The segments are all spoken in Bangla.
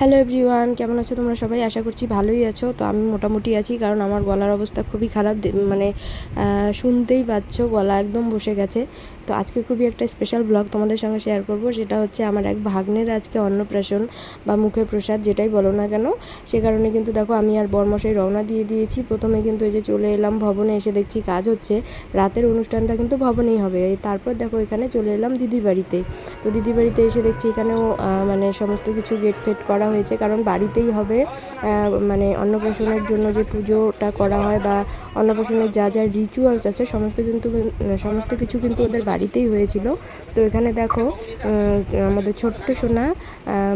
হ্যালো এভরিওয়ান কেমন আছো তোমরা সবাই? আশা করছি ভালোই আছো। তো আমি মোটামুটি আছি, কারণ আমার গলার অবস্থা খুবই খারাপ। মানে শুনতেই পাচ্ছ, গলা একদম বসে গেছে। তো আজকে খুবই একটা স্পেশাল ব্লগ তোমাদের সঙ্গে শেয়ার করব। সেটা হচ্ছে আমার এক ভাগ্নের আজকে অন্নপ্রাশন বা মুখে প্রসাদ, যেটাই বলো না কেন। সে কারণে কিন্তু দেখো, আমি আর বর্মশাই রওনা দিয়ে দিয়েছি। প্রথমে কিন্তু এই যে চলে এলাম ভবনে, এসে দেখছি কাজ হচ্ছে। রাতের অনুষ্ঠানটা কিন্তু ভবনেই হবে। তারপর দেখো, এখানে চলে এলাম দিদি বাড়িতে। তো দিদি বাড়িতে এসে দেখছি এখানেও মানে সমস্ত কিছু গেট ফেট করা হয়েছে, কারণ বাড়িতেই হবে মানে অন্নপ্রাশনের জন্য যে পুজোটা করা হয় বা অন্নপ্রাশনের যা যা রিচুয়ালস আছে, সমস্ত কিন্তু, সমস্ত কিছু কিন্তু ওদের বাড়িতেই হয়েছিল। তো এখানে দেখো আমাদের ছোট্ট সোনা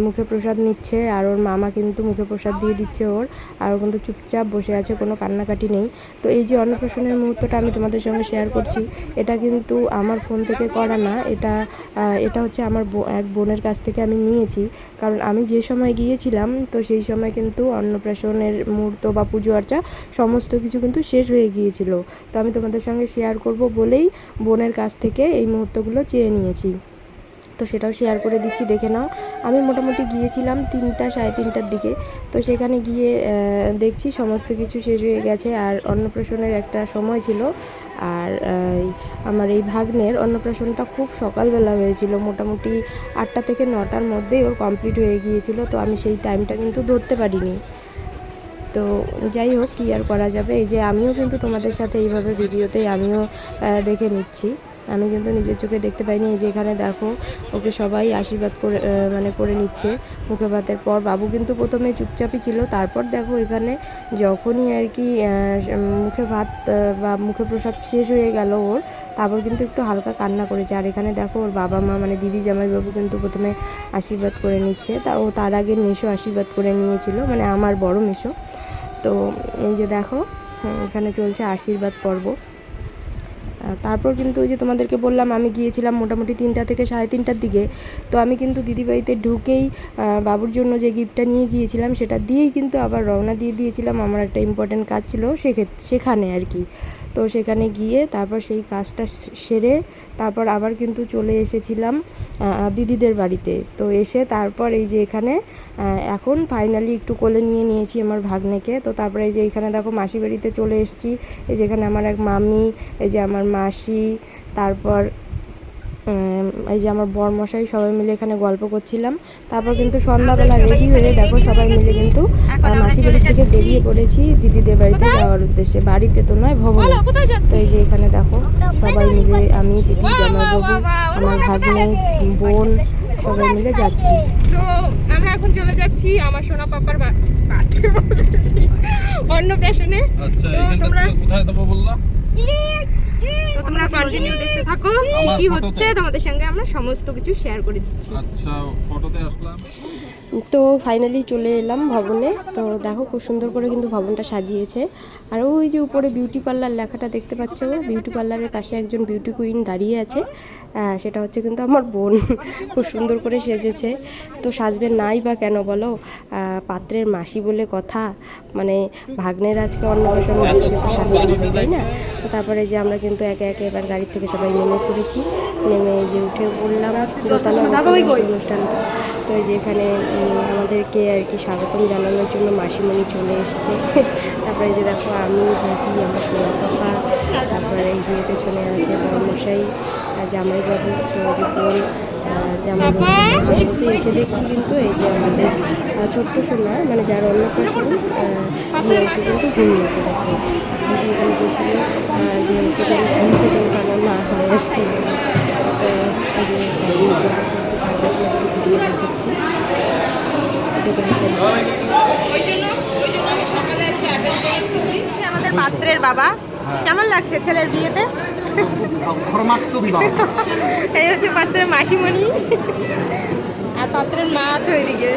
মুখে প্রসাদ নিচ্ছে, আর ওর মামা কিন্তু মুখে প্রসাদ দিয়ে দিচ্ছে ওর, আর কিন্তু চুপচাপ বসে আছে, কোনো কান্নাকাটি নেই। তো এই যে অন্নপ্রাশনের মুহূর্তটা আমি তোমাদের সঙ্গে শেয়ার করছি, এটা কিন্তু আমার ফোন থেকে করা না, এটা এটা হচ্ছে আমার এক বোনের কাছ থেকে আমি নিয়েছি। কারণ আমি যে সময় গিয়েছিলাম, তো সেই সময় কিন্তু অন্নপ্রাশনের মুহূর্ত বা পুজো আর্চা সমস্ত কিছু কিন্তু শেষ হয়ে গিয়েছিল। তো আমি তোমাদের সঙ্গে শেয়ার করব বলেই বোনের কাছ থেকে এই মুহূর্তগুলো চেয়ে নিয়েছি। তো সেটাও শেয়ার করে দিচ্ছি, দেখে নাও। আমি মোটামুটি গিয়েছিলাম তিনটা, সাড়ে তিনটার দিকে। তো সেখানে গিয়ে দেখছি সমস্ত কিছু শেষ হয়ে গেছে আর অন্নপ্রাশনের একটা সময় ছিল। আর আমার এই ভাগ্নের অন্নপ্রাশনটা খুব সকালবেলা হয়েছিল। মোটামুটি আটটা থেকে নটার মধ্যেই ওর কমপ্লিট হয়ে গিয়েছিল। তো আমি সেই টাইমটা কিন্তু ধরতে পারিনি। তো যাই হোক, কী আর করা যাবে? এই যে আমিও কিন্তু তোমাদের সাথে এইভাবে ভিডিওতে আমিও দেখে নিচ্ছি। আমি কিন্তু নিজের চোখে দেখতে পাইনি, এই যে এখানে দেখো, ওকে সবাই আশীর্বাদ করে মানে করে নিচ্ছে মুখে ভাতের পর। বাবু কিন্তু প্রথমে চুপচাপই ছিল, তারপর দেখো এখানে যখনই আর কি মুখে ভাত বা মুখে প্রসাদ শেষ হয়ে গেল ওর, তারপর কিন্তু একটু হালকা কান্না করেছে। আর এখানে দেখো ওর বাবা মা মানে দিদি জামাইবাবু কিন্তু প্রথমে আশীর্বাদ করে নিচ্ছে। তা ও তার আগে মেশো আশীর্বাদ করে নিয়েছিল মানে আমার বড় মেশো তো এই যে দেখো এখানে চলছে আশীর্বাদ পর্ব। তারপর কিন্তু ওই যে তোমাদেরকে বললাম, আমি গিয়েছিলাম মোটামুটি তিনটা থেকে সাড়ে তিনটার দিকে। তো আমি কিন্তু দিদিবাড়িতে ঢুকেই বাবুর জন্য যে গিফটটা নিয়ে গিয়েছিলাম, সেটা দিয়েই কিন্তু আবার রওনা দিয়ে দিয়েছিলাম। আমার একটা ইম্পর্টেন্ট কাজ ছিল সেক্ষেত্রে সেখানে আর কি। তো সেখানে গিয়ে তারপর সেই কাজটা সেরে তারপর আবার কিন্তু চলে এসেছিলাম দিদিদের বাড়িতে। তো এসে তারপর এই যে এখানে এখন ফাইনালি একটু কোলে নিয়ে নিয়েছি আমার ভাগ্নেকে। তো তারপরে এই যে এখানে দেখো মাসি বাড়িতে চলে এসেছি। এই যেখানে আমার এক মামি, এই যে আমার মাসি, তারপর এই যে আমার বরমশাই সবাই মিলে এখানে গল্প করছিলাম। তারপর কিন্তু সন্ধ্যাবেলা রেডি হয়ে দেখো সবাই মিলে কিন্তু মাসি বাড়ি থেকে বেরিয়ে পড়েছি দিদিদের বাড়িতে যাওয়ার উদ্দেশ্যে। বাড়িতে তো নয় ভবনে। তো এই যে এখানে দেখো সবাই মিলে আমি দিদি জামাইবাবু আমার ভাগ্নে বোন সবাই মিলে যাচ্ছি। তো আমরা এখন চলে যাচ্ছি আমার সোনা পাপার অন্নপ্রাশনে আচ্ছা তো তোমরা- কোথায় দেবো তো তোমরা কন্টিনিউ দেখতে থাকো। আমার কি হচ্ছে? তোমাদের সঙ্গে আমরা সমস্ত কিছু শেয়ার করে দিচ্ছি। আচ্ছা ফটোতে আসলাম। তো ফাইনালি চলে এলাম ভবনে। তো দেখো খুব সুন্দর করে কিন্তু ভবনটা সাজিয়েছে। আর ওই যে উপরে বিউটি পার্লার লেখাটা দেখতে পাচ্ছ? বিউটি পার্লারের পাশে একজন বিউটি কুইন দাঁড়িয়ে আছে। সেটা হচ্ছে কিন্তু আমার বোন। খুব সুন্দর করে সেজেছে। তো সাজবে নাই বা কেন বলো? পাত্রের মাসি বলে কথা। মানে ভাগ্নের আজকে অন্নপ্রাশন মাসিকে তো সাজতে হবে তাই না? তো তারপরে যে আমরা কিন্তু একে একে এবার গাড়ির থেকে সবাই নেমে পড়েছি। নেমে যে উঠে পড়লাম। দোতলা অনুষ্ঠানটা। তো এই যে এখানে উম, আমাদেরকে আর কি স্বাগতম জানানোর জন্য মাসিমণি চলে এসছে। তারপরে যে দেখো আমি, দিদি, আমার সোনা পাপা, তারপরে এই যে পেছনে আছে বড়মশাই জামাইবাবু। তো যে বোন জামাইবাবু এসে দেখছি কিন্তু এই যে আমাদের ছোট্ট সোনা মানে যার অন্নপ্রাশন দিয়ে এসে কিন্তু ঘুমিয়ে পড়েছে। দিদি এখানে বলছিল যে ঘুম থেকে না হয়। আর তো এই যে আমাদের পাত্রের বাবা। কেমন লাগছে ছেলের বিয়েতে? এই হচ্ছে পাত্রের মাসিমণি। আর পাত্রের মা আছে ওইদিকে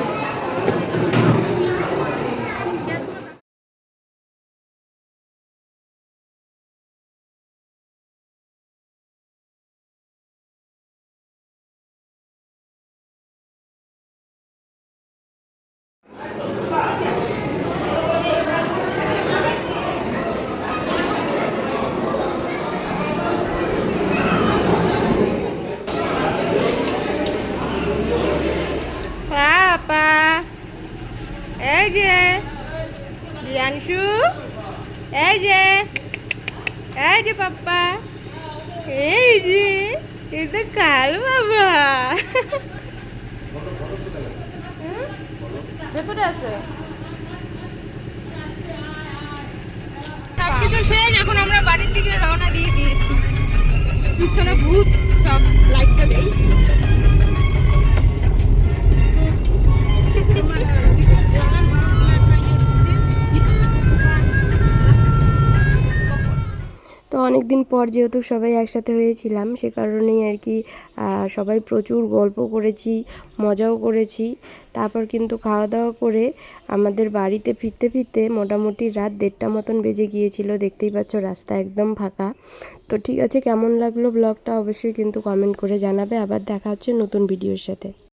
পাপা এই যে রিয়াংশু এই যে এই যে পাপ্পা এই যে এই তো কাল বাবা? ভেতরে আছে. সবকিছু শেষ এখন আমরা বাড়ির দিকে রওনা দিয়ে দিয়েছি পিছনে ভূত তো অনেক দিন পর যেহেতু সবাই একসাথে হয়েছিলাম, সে কারণেই আর কি সবাই প্রচুর গল্প করেছি, মজাও করেছি। তারপর কিন্তু খাওয়া দাওয়া করে আমাদের বাড়িতে ফিরতে ফিরতে মোটামুটি রাত দেড়টা মতন বেজে গিয়েছিল, দেখতেই পাচ্ছ রাস্তা একদম ফাঁকা। তো ঠিক আছে, কেমন লাগল ব্লগটা অবশ্যই কিন্তু কমেন্ট করে জানাবে। আবার দেখা হচ্ছে নতুন ভিডিওর সাথে।